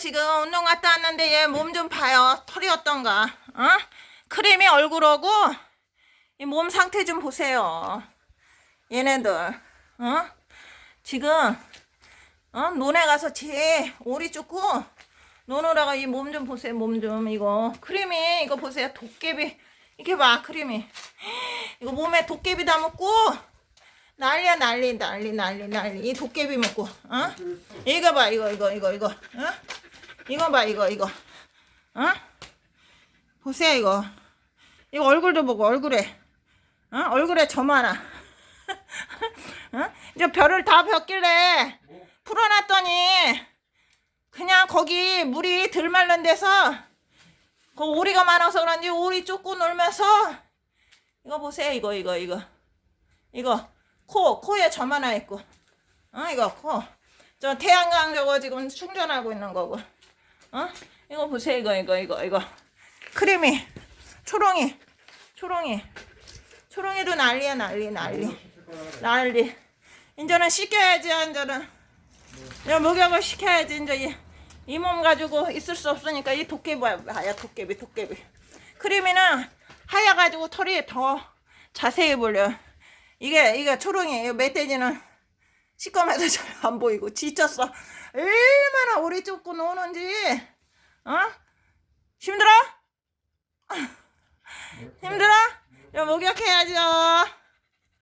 지금 운동 갔다 왔는데 얘 몸 좀 봐요. 털이 어떤가? 어? 크림이 얼굴하고 이 몸 상태 좀 보세요. 얘네들, 어? 지금 어? 논에 가서 제 오리 쫓고 노느라가 이 몸 좀 보세요. 몸 좀 이거 크림이 이거 보세요. 도깨비 이게 봐 크림이 이거 몸에 도깨비 다 묻고 난리야 난리 난리 난리 난리 이 도깨비 먹고 어? 이거 봐 이거 이거 이거 이거 어? 이거 봐 이거 이거. 어? 보세요 이거. 이거 얼굴도 보고 얼굴에. 어? 얼굴에 점 하나 어? 이제 별을 다 벽길래 풀어놨더니 그냥 거기 물이 덜 마른 데서 그 오리가 많아서 그런지 오리 쫓고 놀면서 이거 보세요 이거 이거 이거. 이거 코 코에 점 하나 있고. 어 이거 코. 저 태양광 저거 지금 충전하고 있는 거고 어? 이거 보세요 이거 이거 이거 이거. 크림이 초롱이 초롱이. 초롱이도 난리야 난리 난리. 난리. 이제는 씻겨야지 이제는 이제 목욕을 시켜야지 이제 이 몸 가지고 있을 수 없으니까 이 도깨비 봐야 도깨비 도깨비. 크림이는 하얘가지고 털이 더 자세히 보려. 이게 이게 초롱이에요. 멧돼지는 시꺼매서 잘 안 보이고 지쳤어. 얼마나 오래 쫓고 노는지. 어? 힘들어? 힘들어? 야, 목욕해야죠